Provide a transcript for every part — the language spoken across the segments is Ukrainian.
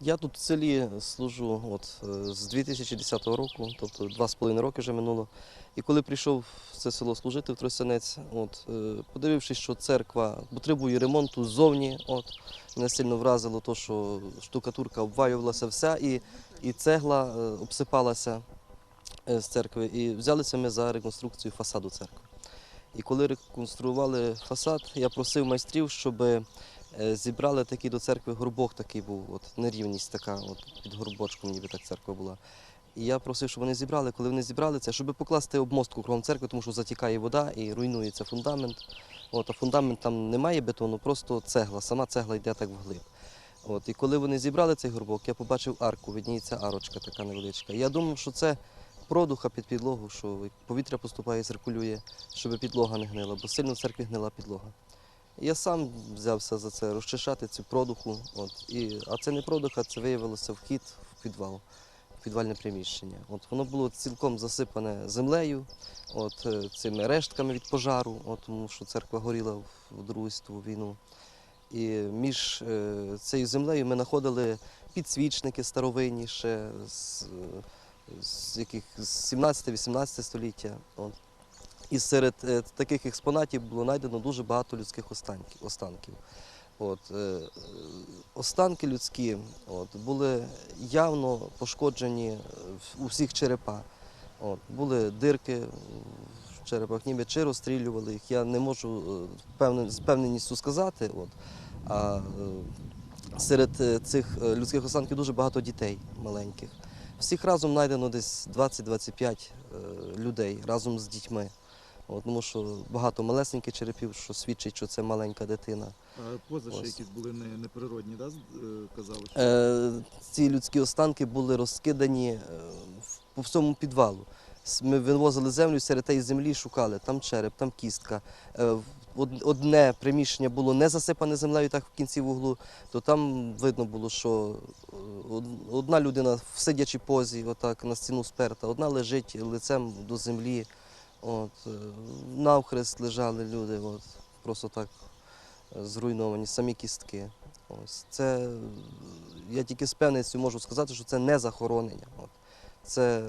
Я тут в селі служу от, з 2010 року, тобто два з половиною роки вже минуло. І коли прийшов в це село служити в Тростянець, от, е, подивившись, що церква потребує ремонту ззовні, от, мене сильно вразило те, що штукатурка обвалювалася вся і, і цегла е, обсипалася е, з церкви. І взялися ми за реконструкцію фасаду церкви. І коли реконструювали фасад, я просив майстрів, щоб е, зібрали такий до церкви горбок такий був, от нерівність така, от під горбочком ніби так церква була. І я просив, щоб вони зібрали. Коли вони зібрали це, щоб покласти обмостку кругом церкви, тому що затікає вода і руйнується фундамент. От, а фундамент там немає бетону, просто цегла, сама цегла йде так вглиб. От, і коли вони зібрали цей горбок, я побачив арку, видніється арочка така невеличка. Я думав, що це продуха під підлогу, що повітря поступає, циркулює, щоб підлога не гнила, бо сильно в церкві гнила підлога. Я сам взявся за це розчищати цю продуху. От, і, а це не продуха, це виявилося вхід в підвал, в підвальне приміщення. От, воно було цілком засипане землею, от, е, цими рештками від пожару, от, тому що церква горіла в, Другу світову війну. І між е, цією землею ми знаходили підсвічники старовинні ще з, е, з яких з 17-18 століття. От. І серед е, таких експонатів було знайдено дуже багато людських останків. останків. От, е, останки людські от, були явно пошкоджені е, у всіх черепа. От, були дирки в черепах, ніби чи розстрілювали їх. Я не можу е, з певненістю сказати. От, а е, серед цих людських останків дуже багато дітей маленьких. Всіх разом знайдено десь 20-25 е, людей разом з дітьми. От, тому що багато малесеньких черепів, що свідчить, що це маленька дитина. А поза ще якісь були не, неприродні, да, е, казали? Що... Е, ці людські останки були розкидані е, по всьому підвалу. Ми вивозили землю серед тієї землі, шукали там череп, там кістка. Одне приміщення було не засипане землею, так в кінці вуглу, то там видно було, що е, одна людина в сидячій позі, отак на стіну сперта, одна лежить лицем до землі. От, е, навхрест лежали люди, от, просто так е, зруйновані, самі кістки. Ось це я тільки з певністю можу сказати, що це не захоронення. От. Це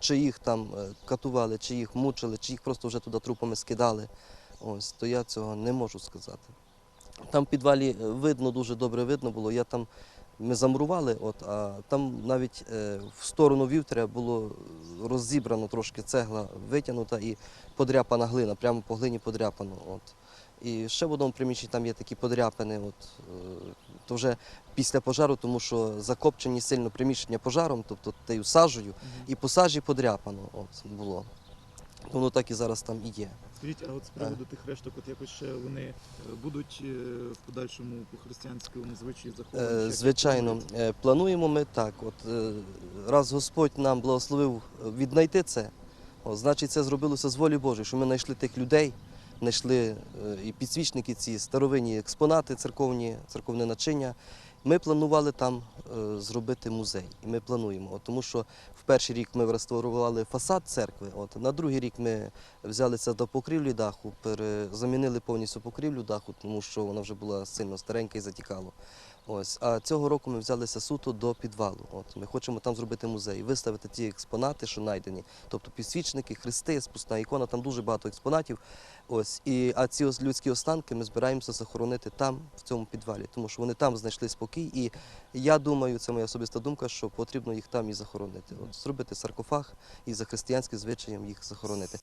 чи їх там катували, чи їх мучили, чи їх просто вже туди трупами скидали. Ось, то я цього не можу сказати. Там в підвалі е, видно, дуже добре видно було. Я там, ми замурували, от, а там навіть е, в сторону вівтря було розібрано трошки цегла витягнута і подряпана глина, прямо по глині подряпано. От. І ще в одному приміщенні там є такі подряпини, от, е, то вже після пожару, тому що закопчені сильно приміщення пожаром, тобто тією сажею, і по сажі подряпано от, було. Воно так і зараз там і є. Скажіть, а от з приводу тих решток, от якось ще вони е, будуть е, в подальшому по християнському звичаї заховані? Е, Звичайно. Плануємо ми так. От раз Господь нам благословив віднайти це, о, значить, це зробилося з волі Божої, що ми знайшли тих людей, знайшли і підсвічники, ці старовинні експонати, церковні, церковне начиння. Ми планували там е, зробити музей, і ми плануємо. Тому що в перший рік ми реставрували фасад церкви. От, на другий рік ми взялися до покрівлі даху, пере, замінили повністю покрівлю даху, тому що вона вже була сильно старенька і затікало. Ось. А цього року ми взялися суто до підвалу. От. Ми хочемо там зробити музей, виставити ті експонати, що знайдені. Тобто підсвічники, хрести, спусна ікона, там дуже багато експонатів. Ось. І, а ці людські останки ми збираємося захоронити там, в цьому підвалі, тому що вони там знайшли спокій. І я думаю, це моя особиста думка, що потрібно їх там і захоронити. От, зробити саркофаг і за християнським звичаєм їх захоронити.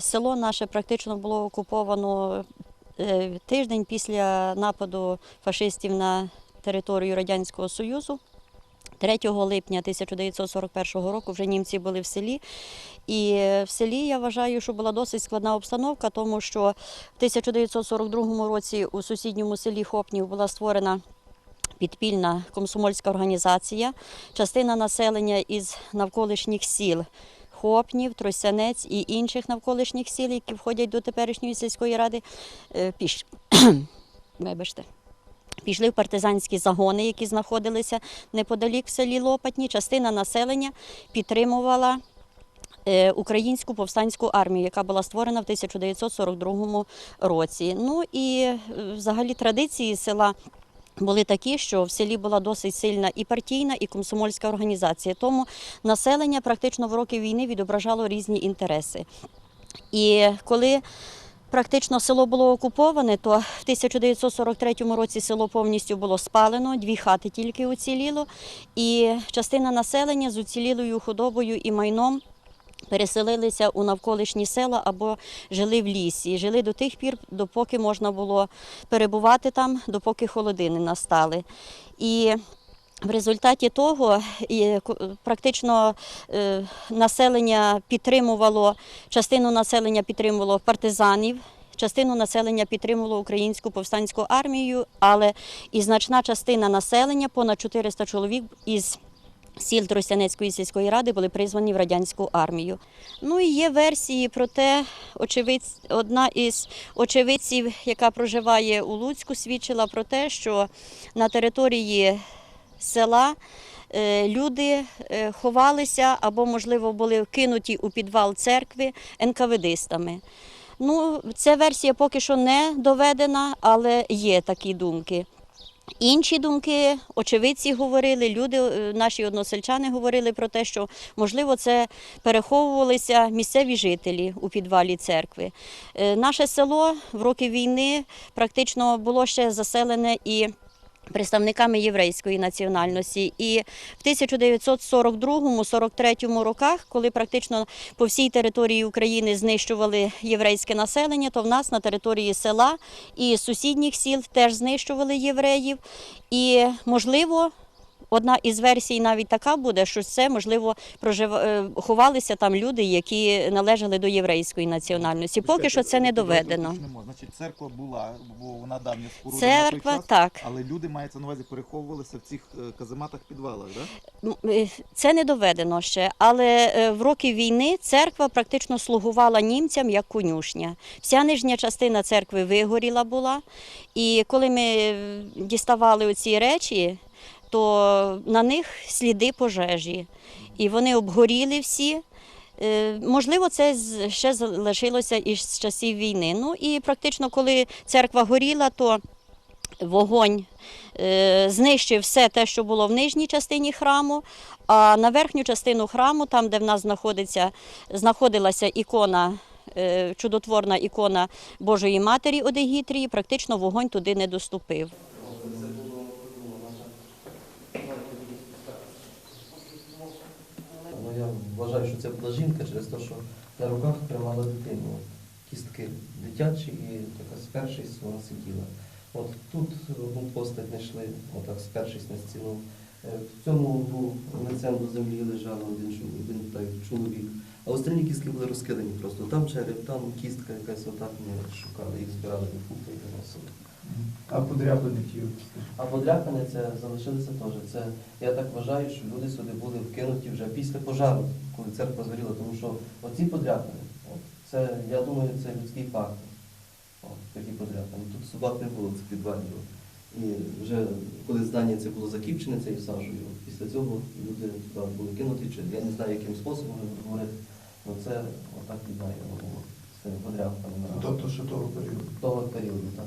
Село наше практично було окуповано е, тиждень після нападу фашистів на територію Радянського Союзу. 3 липня 1941 року вже німці були в селі. І в селі я вважаю, що була досить складна обстановка, тому що в 1942 році у сусідньому селі Хопнів була створена підпільна комсомольська організація, частина населення із навколишніх сіл. Хопнів, Тросянець і інших навколишніх сіл, які входять до теперішньої сільської ради, е, піш... Вибачте. Пішли в партизанські загони, які знаходилися неподалік в селі Лопатні. Частина населення підтримувала е, українську повстанську армію, яка була створена в 1942 році. Ну і е, взагалі традиції села. Були такі, що в селі була досить сильна і партійна, і комсомольська організація. Тому населення практично в роки війни відображало різні інтереси. І коли практично село було окуповане, то в 1943 році село повністю було спалено, дві хати тільки уціліло, і частина населення з уцілілою худобою і майном. Переселилися у навколишні села або жили в лісі. Жили до тих пір, допоки можна було перебувати там, допоки холодини настали. І в результаті того практично е, населення підтримувало, частину населення підтримувало партизанів, частину населення підтримувало українську повстанську армію, але і значна частина населення, понад 400 чоловік із сіл Тростянецької сільської ради були призвані в радянську армію. Ну і є версії про те, очевидць, одна із очевидців, яка проживає у Луцьку, свідчила про те, що на території села е, люди е, ховалися або, можливо, були вкинуті у підвал церкви НКВДистами. Ну, ця версія поки що не доведена, але є такі думки. Інші думки, очевидці говорили, люди, е, наші односельчани говорили про те, що можливо це переховувалися місцеві жителі у підвалі церкви. Е, Наше село в роки війни практично було ще заселене і представниками єврейської національності. І в 1942-43 роках, коли практично по всій території України знищували єврейське населення, то в нас на території села і сусідніх сіл теж знищували євреїв. І можливо. Одна із версій навіть така буде, що це можливо прожив... е, ховалися там люди, які належали до єврейської національності. Поки що це не доведено. Значить, церква була, бо вона давня споруда Церква час, так. але люди мається на увазі переховувалися в цих е, казематах підвалах, так? Ну, е, Це не доведено ще, але е, в роки війни церква практично слугувала німцям як конюшня. Вся нижня частина церкви вигоріла була. І коли ми е, діставали оці речі, то на них сліди пожежі. І вони обгоріли всі. Е, Можливо, це ще залишилося із часів війни. Ну і практично, коли церква горіла, то вогонь е, знищив все те, що було в нижній частині храму, а на верхню частину храму, там, де в нас знаходиться, знаходилася ікона. е, Чудотворна ікона Божої Матері Одегітрії, практично вогонь туди не доступив. Ну, я вважаю, що це була жінка через те, що на руках тримала дитину. Кістки дитячі і така спершись вона сиділа. От тут одну постать знайшли, отак спершись на стіну. Е, В цьому углу лицем до землі лежав один, один так, чоловік. А остальні кістки були розкидані просто. Там череп, там кістка якась отак ми шукали, їх збирали до фута і виносили. А подряпини ті. А подряпини це залишилися теж. Це я так вважаю, що люди сюди були вкинуті вже після пожару, коли церква згоріла, тому що оці подряпини, це, я думаю, це людський фактор. Такі подряпини. Тут собак не було цих підвалів. І вже коли здання це було закіпчене цією сажею, після цього люди туди були кинуті, чи я не знаю, яким способом говорити, але це отак віддає було з цими подряпинами. Тобто, що того періоду. Того періоду, так.